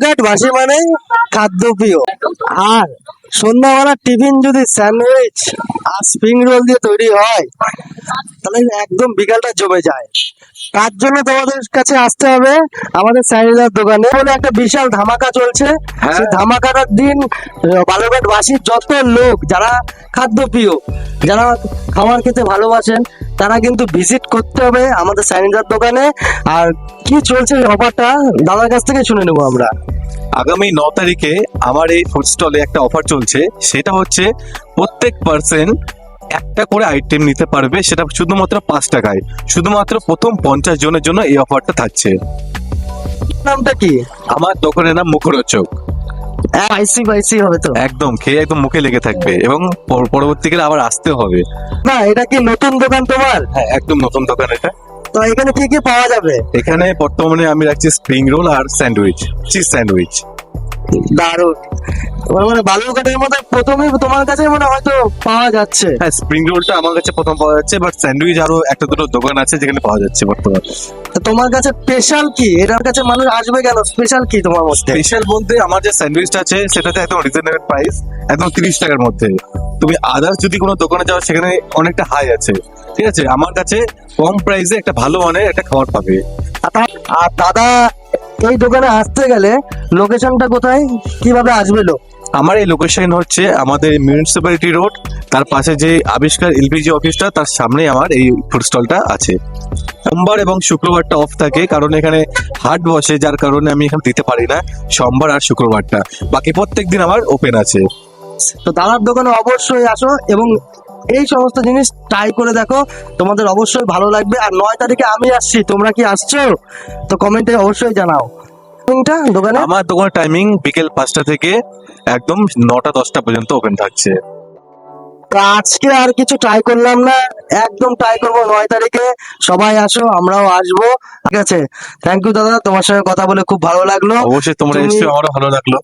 বালুরঘাট বাসী মানে খাদ্য প্রিয়। আর সন্ধ্যাবেলা টিফিন যদি স্যান্ডউইচ আর স্প্রিং রোল দিয়ে তৈরি হয় তাহলে একদম বিকালটা জমে যায়। তার জন্য তোমাদের কাছে আসতে হবে আমাদের স্যানিলার দোকানে। বলে একটা বিশাল ধামাকা চলছে। হ্যাঁ। সেই ধামাকাটার দিন বালুরঘাট বাসীর যত লোক যারা খাদ্য প্রিয় যারা খাবার খেতে ভালোবাসেন তারা কিন্তু ভিজিট করতে হবে আমাদের স্যানিলার দোকানে। আর কি চলছে অফারটা দাদার কাছ থেকে শুনে নেব আমরা। আগামী ন তারিখে আমার এই ফুড স্টলে একটা অফার চলছে। সেটা হচ্ছে প্রত্যেক পার্সন একটা করে আইটেম নিতে পারবে সেটা শুধুমাত্র পাঁচ টাকায়। শুধুমাত্র প্রথম পঞ্চাশ জনের জন্য এই অফারটা থাকছে। নামটা কি? আমার দোকানের নাম মুখরোচক। আইসি স্পাইসি হবে তো। একদম খেয়ে একদম মুখে লেগে থাকবে এবং পরবর্তীকালে আবার আসতে হবে। না এটা কি নতুন দোকান তোমার? হ্যাঁ একদম নতুন দোকান এটা। তো এখানে কি কি পাওয়া যাবে? এখানে বর্তমানে আমি রাখছি স্প্রিং রোল আর স্যান্ডউইচ চিজ স্যান্ডউইচ দারুণ। এবার মানে বালুরঘাটের মধ্যে প্রথমেই তোমার কাছে মানে হয়তো পাওয়া যাচ্ছে। হ্যাঁ স্প্রিং রোলটা আমার কাছে প্রথম পাওয়া যাচ্ছে বাট স্যান্ডউইচ আরও একটা দুটো দোকান আছে যেখানে পাওয়া যাচ্ছে বর্তমানে। তো তোমার কাছে স্পেশাল কি? এটার কাছে মানুষ আসবে কেন? স্পেশাল কি তোমার মধ্যে? স্পেশাল বলতে আমার যে স্যান্ডউইচটা আছে সেটাতে একদম রিজনেবল প্রাইস একদম তিরিশ টাকার মধ্যে। তুমি আদার্স যদি কোনো দোকানে যাও সেখানে অনেকটা হাই আছে। ঠিক আছে? আমার কাছে কম প্রাইসে একটা ভালো মানের একটা খাবার পাবে। আর দাদা এই দোকানে আসতে গেলে লোকেশনটা কোথায়? কীভাবে আসবে লোক? আমার এই লোকেশন হচ্ছে আমাদের মিউনিসিপ্যালিটি রোড তার পাশে যে আবিষ্কার এলপিজি অফিসটা তার সামনে আমার এই ফুড স্টলটা আছে। সোমবার এবং শুক্রবারটা অফ থাকে কারণ এখানে হাট বসে যার কারণে আমি এখানে দিতে পারি না। সোমবার আর শুক্রবারটা। বাকি প্রত্যেক দিন আমার ওপেন আছে। তো দাদার দোকানে অবশ্যই আসো এবং এই সমস্ত জিনিস ট্রাই করে দেখো। তোমাদের অবশ্যই ভালো লাগবে। আর নয় তারিখে আমি আসছি তোমরা কি আসছো? তো কমেন্টে অবশ্যই জানাও। টাইমিংটা দোকানে আমার দোকানের টাইমিং বিকেল পাঁচটা থেকে একদম নটা দশটা পর্যন্ত ওপেন থাকছে। তো আজকে আর কিছু ট্রাই করলাম না। একদম ট্রাই করব নয় তারিখে। সবাই আসো আমরাও আসব। ঠিক আছে? থ্যাংক ইউ দাদা তোমার সঙ্গে কথা বলে খুব ভালো লাগল। অবশ্যই তোমার তুমি- এসে আমারও ভালো লাগল।